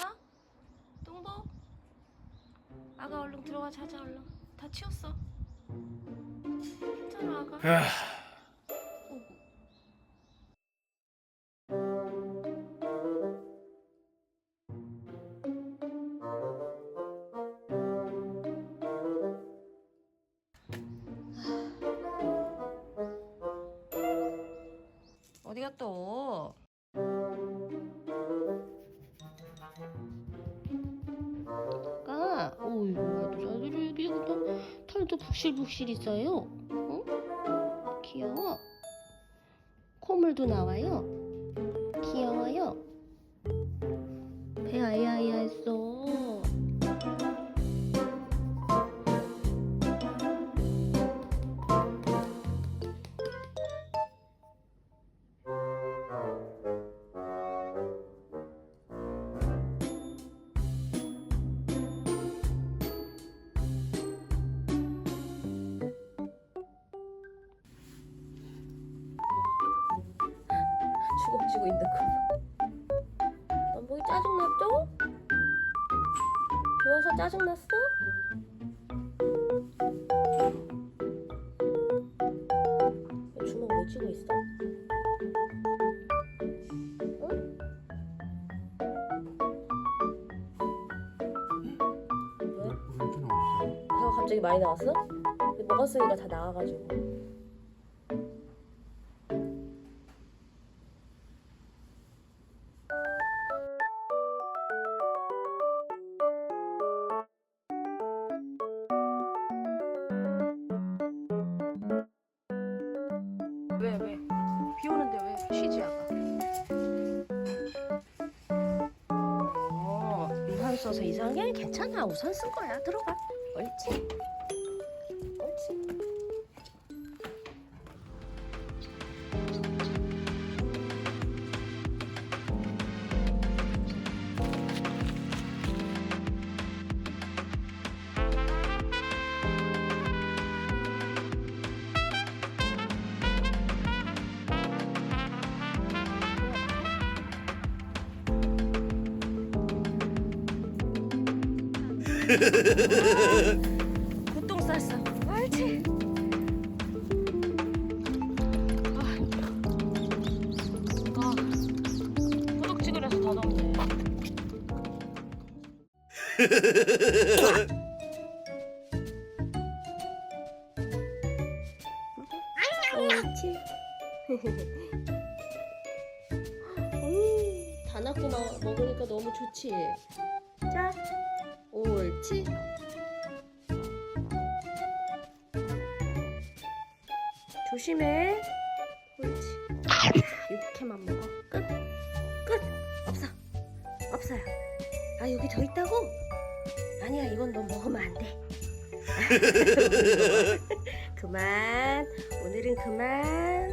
어? 뚱보? 아가 얼른 들어가 자자 얼른 다 치웠어 괜찮아 아가 어 어디가 또? 아, 어이구, 아들이 그냥 털도 북실북실 있어요. 응? 귀여워. 콧물도 나와요. 귀여워요. 죽어지고 있는 거. 넌 보기 짜증났죠? 비워서 짜증났어? 왜 주먹 왜 쥐고 있어? 응? 왜? 배가 갑자기 많이 나왔어? 근데 먹었으니까 다 나와가지고. 왜 왜? 비 오는데 왜 쉬지 아가? 어, 우산 써서 이상해? 괜찮아. 우산 쓴 거야. 들어가. 옳지. 옳지. 굿똥 쌌어. 옳지. 아, 아, 호덕지근해서 더 덥네. 옳지. 음, 다 낳고 막 먹으니까 너무 좋지. 자, 옳지. 조심해. 옳지. 이렇게만 먹어. 끝. 끝. 없어. 없어요. 아 여기 더 있다고? 아니야 이건 너 먹으면 안 돼. 그만. 오늘은 그만.